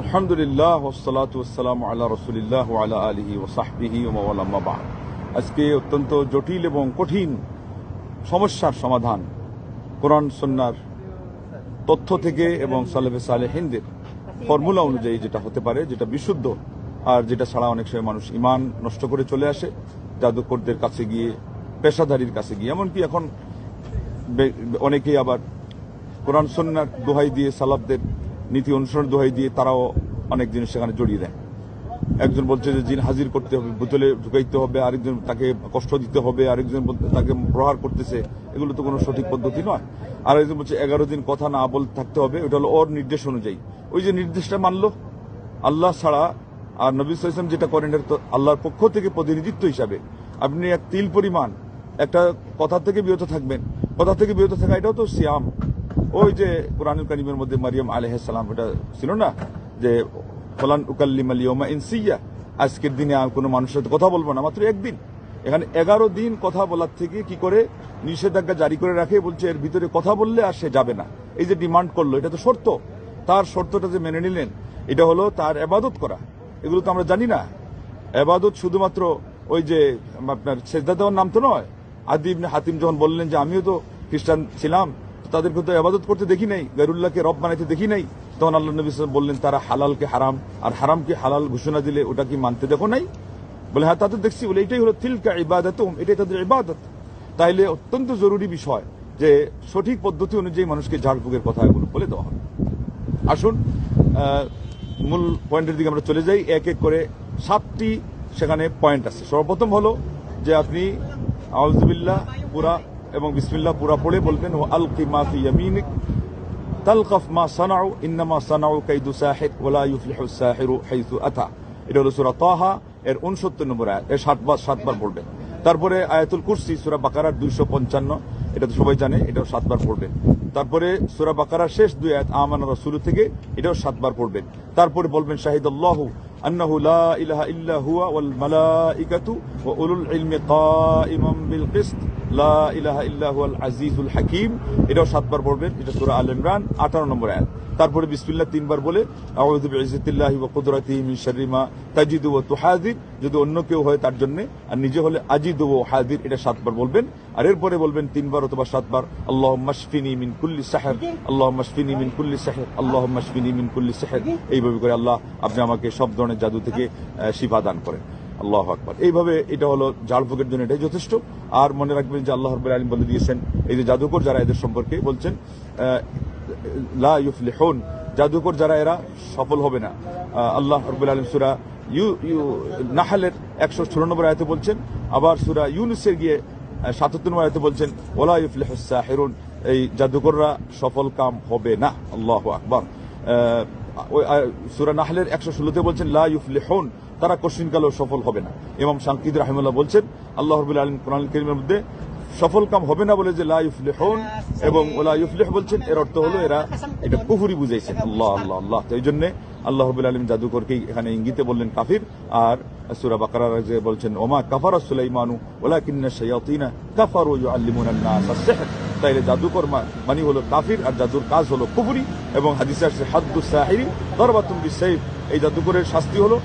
আলহামদুলিল্লাহ ওসালাত ওসালাম আল্লাহ রসুলিল্লাহ আলা আলহি ও সাহবিহি ওমাওয়ালাম্মাবাদ আজকে অত্যন্ত জটিল এবং কঠিন সমস্যার সমাধান কোরআন সন্ন্যার তথ্য থেকে এবং সালেফে সালেহিনদের ফর্মুলা অনুযায়ী যেটা হতে পারে, যেটা বিশুদ্ধ আর যেটা ছাড়া অনেক সময় মানুষ ইমান নষ্ট করে চলে আসে, জাদুকরদের কাছে গিয়ে পেশাধারীর কাছে গিয়ে। এমনকি এখন অনেকেই আবার কোরআন সন্ন্যার দোহাই দিয়ে সালাবদের নীতি অনুসরণ দোহাই দিয়ে তারাও অনেক জিনিস সেখানে জড়িয়ে দেয়। একজন বলছে যে জিন হাজির করতে হবে, বোতলে ঢুকাইতে হবে, আরেকজন তাকে কষ্ট দিতে হবে, আরেকজন তাকে প্রহার করতেছে, এগুলো তো কোনো সঠিক পদ্ধতি নয়। আর একজন বলছে, এগারো দিন কথা না বল থাকতে হবে ওটা হলো ওর নির্দেশ অনুযায়ী। ওই যে নির্দেশটা মানলো, আল্লাহ ছাড়া আর নবী সাল্লাম যেটা করেন, এটা আল্লাহর পক্ষ থেকে প্রতিনিধিত্ব হিসাবে। আপনি এক তিল পরিমাণ, একটা কথা থেকে বিরত থাকবেন, কথা থেকে বিরত থাকা, এটাও তো সিয়াম। ওই যে কোরআনুল কারিমের মধ্যে মারিয়াম আলহাম এটা ছিল না? যে, ফলান উকাল্লিম আলিয়মা ইনসিয়া আজকের দিনে আর কোনো মানুষের সাথে কথা বলব না, মাত্র একদিন। এখানে এগারো দিন কথা বলার থেকে কি করে নিষেধাজ্ঞা জারি করে রাখে, বলছে এর ভিতরে কথা বললে আর সে যাবে না। এই যে ডিমান্ড করল, এটা তো শর্ত। তার শর্তটা যে মেনে নিলেন, এটা হলো তার এবাদত করা। এগুলো তো আমরা জানি না। এবাদত শুধুমাত্র ওই যে আপনার সেজদা দেওয়ার নাম তো নয়। আদি ইবনে হাতিম যখন বললেন যে, আমিও তো খ্রিস্টান ছিলাম তো তাদেরকে তো এবাদত করতে দেখি নাই গরুল্লাহকে রব বানাইতে দেখি নাই, তখন আল্লাহ নবী বললেন, তারা হালালকে হারাম, আর হারামকে হালাল ঘোষণা দিলে ওটা কি মানতে দেখো নাই? বলে হ্যাঁ তা তো দেখছি, বলে, এটাই হলো তিলকা ইবাদত এটাই তাদের ইবাদত। তাইলে অত্যন্ত জরুরি বিষয় যে সঠিক পদ্ধতি অনুযায়ী মানুষকে ঝাড়ফুঁকের কথা এগুলো বলে দেওয়া হবে। আসুন মূল পয়েন্টের দিকে আমরা চলে যাই, এক এক করে সাতটি সেখানে পয়েন্ট আছে। সর্বপ্রথম হলো যে আপনি আউজবিল্লাহ পুরা এবং বিসমিল্লাহ পুরা পড়ে বলবেন, ও আল কিমাফি ইয়ামিনিক, তালকাফ মা সানাউ, ইন্নামা সানাউ কাইদু সাহির ওলা ইউফলিহু সাহিরু হাইসু আতা। এটা হলো সূরা তাহা, এর 69 নম্বর আয়াত। এর সাতবার সাতবার পড়বেন। তারপরে আয়াতুল কুরসি, সূরা বাকারার 255 এটা তো সবাই জানে, এটাও সাতবার পড়বেন। তারপরে সূরা বাকারার শেষ দুই আয়াত, আমানা রাসূল থেকে, এটাও সাতবার পড়বেন। তারপরে বলবেন, শাহিদাল্লাহু ইল্লা হুয়া ওয়াল মালাইকাতু ওয়া উলুল ইলমি কাইমান বিল কিসত। হাকিম। এটাও সাতবার এটা 18 নম্বর তারপরে বিসমিল্লাহ তিনবার বলে যদি অন্য কেউ হয় তার জন্য, আর নিজে হলে আজিদু ওয়া হাদির এটা সাতবার বলবেন। আর এরপরে বলবেন তিনবার অথবা সাতবার আল্লাহ শফিনি মিন কুল্লি সাহর আল্লাহুম্মা শফিনি মিন কুল্লি সাহর আল্লাহুম্মা শফিনি মিন কুল্লি সাহর এইভাবে করে আল্লাহ আপনি আমাকে সব ধরনের জাদু থেকে শিফা দান করেন। আল্লাহ আকবর। এইভাবে এটা হলো ঝাড়ফুঁকের জন্য এটাই যথেষ্ট। আর মনে রাখবেন যে আল্লাহ রব্বুল আলম বলে দিয়েছেন, এই যে জাদুকর যারা এদের সম্পর্কে বলছেন লা ইউফলিহুন, জাদুকর যারা এরা সফল হবে না। আল্লাহ রব্বুল আলম সুরা ইউ ইউ, নাহালের একশো ষোলো নম্বর আয়তে বলছেন, আবার সুরা ইউনুসের গিয়ে সাতাত্তর নম্বর আয়তে বলছেন ওলা ইউফলিহুস সাহিরুন, এই জাদুকররা সফল কাম হবে না। আল্লাহ আকবর। সুরা নাহলের একশো ষোলোতে বলছেন, লা ইউফলিহুন, তারা কোশ্চিনকালেও সফল হবে না। ইমাম শাঙ্কিদ রাহিমুল্লাহ বলছেন, আল্লাহ রবুল আলম কোরআন করিমের মধ্যে সফল কাম হবে না বলে যে লা ইউফলিহুন এবং ওলা ইউফলিহ বলছেন, এর অর্থ হলো এরা এটা কুহুরি বুঝাইছেন। আল্লাহ আল্লাহ আল্লাহ। তো এই জন্য আল্লাহ রবুল আলম জাদুকরকেই এখানে ইঙ্গিতে বললেন কাফির। আর সুরা বাকারার যে বলছেন, ওমা কাফারা সুলাইমানু ওলা কিন্না শায়াতিনা কাফারু ইউআল্লিমুনা নাস আস-সিহর তাইলে জাদুকর মানে হলো কাফির আর জাদুর কাজ হলো কুফরি এবং হাদিসে আসছে, হাদ্দু সাহিরি দরবাতুম বিসাইফ এই জাদুকরের শাস্তি হলো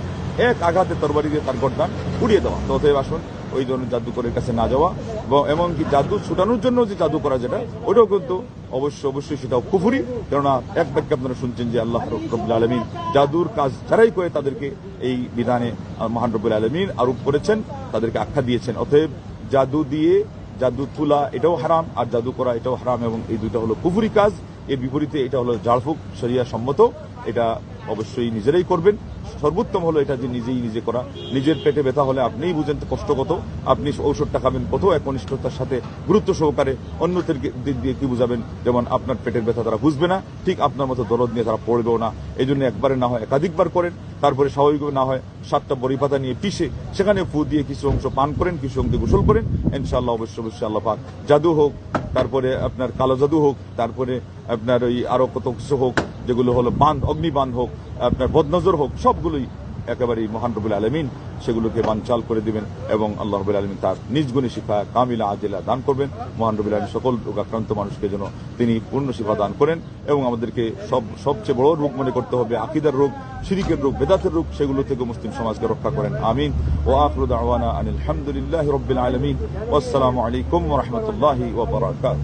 এক আঘাতে তরবারি দিয়ে তার গর্দান উড়িয়ে দেওয়া। তো অতএব আসুন, ওই ধরনের জাদুকরের কাছে না যাওয়া এবং এমনকি জাদু ছুটানোর জন্য যে জাদু করা যেটা, ওটাও কিন্তু অবশ্যই অবশ্যই সেটাও কুফুরি। কেননা এক বাক্যে আপনারা শুনছেন যে আল্লাহ রব্বুল আলমিন জাদুর কাজ যারাই করে তাদেরকে এই বিধানে মহান রব্বুল আলমিন আরোপ করেছেন, তাদেরকে আখ্যা দিয়েছেন। অতএব জাদু দিয়ে জাদু তুলা, এটাও হারাম, আর জাদু করা এটাও হারাম, এবং এই দুইটা হলো পুফুরি কাজ। এর বিপরীতে এটা হলো ঝাড়ফুক শরিয়া সম্মত। এটা অবশ্যই নিজেরাই করবেন। সর্বোত্তম হলো এটা যে নিজেই নিজে করা। নিজের পেটে ব্যথা হলে আপনিই বুঝেন কষ্ট কত। আপনি ঔষধটা খাবেন কত। একনিষ্ঠতার সাথে গুরুত্ব সহকারে অন্যদের দিক দিয়ে কি বুঝাবেন? যেমন আপনার পেটের ব্যথা তারা বুঝবে না। ঠিক আপনার মতো দরদ নিয়ে তারা পড়বেও না। এই জন্য একবারে না হয় একাধিকবার করেন। তারপরে স্বাভাবিক না হয় সাতটা বড়ি পাতা নিয়ে পিষে সেখানে ফু দিয়ে কিছু অংশ পান করেন, কিছু অংশ গোসল করেন। ইনশাআল্লাহ অবশ্যই অবশ্যই আল্লাহ পাক। জাদু হোক, তারপরে আপনার কালো জাদু হোক, তারপরে আপনার ওই আরও কত কিছু হোক, যেগুলো হলো বান্ধ অগ্নিবান্ধ হোক, আপনার বদনজর হোক, সবগুলোই একেবারেই মহান রবুল আলমিন সেগুলোকে বানচাল করে দিবেন এবং আল্লাহ রবুল আলমিন তার নিজ গুণী শিফা কামিলা আজিলা দান করবেন। মহান রবুল আলমিন সকল রোগাক্রান্ত মানুষকে যেন তিনি পূর্ণ শিফা দান করেন এবং আমাদেরকে সব, সবচেয়ে বড় রোগ মনে করতে হবে, আকিদার রোগ, শিরিকের রোগ, বেদাতের রোগ, সেগুলো থেকে মুসলিম সমাজকে রক্ষা করেন। আমিন। ও আখরু দাওয়ানা আনিল হামদুলিল্লাহ রব্বিল আলমিন। আসসালামু আলাইকুম ওরহমতুল্লাহি ওবরাকাত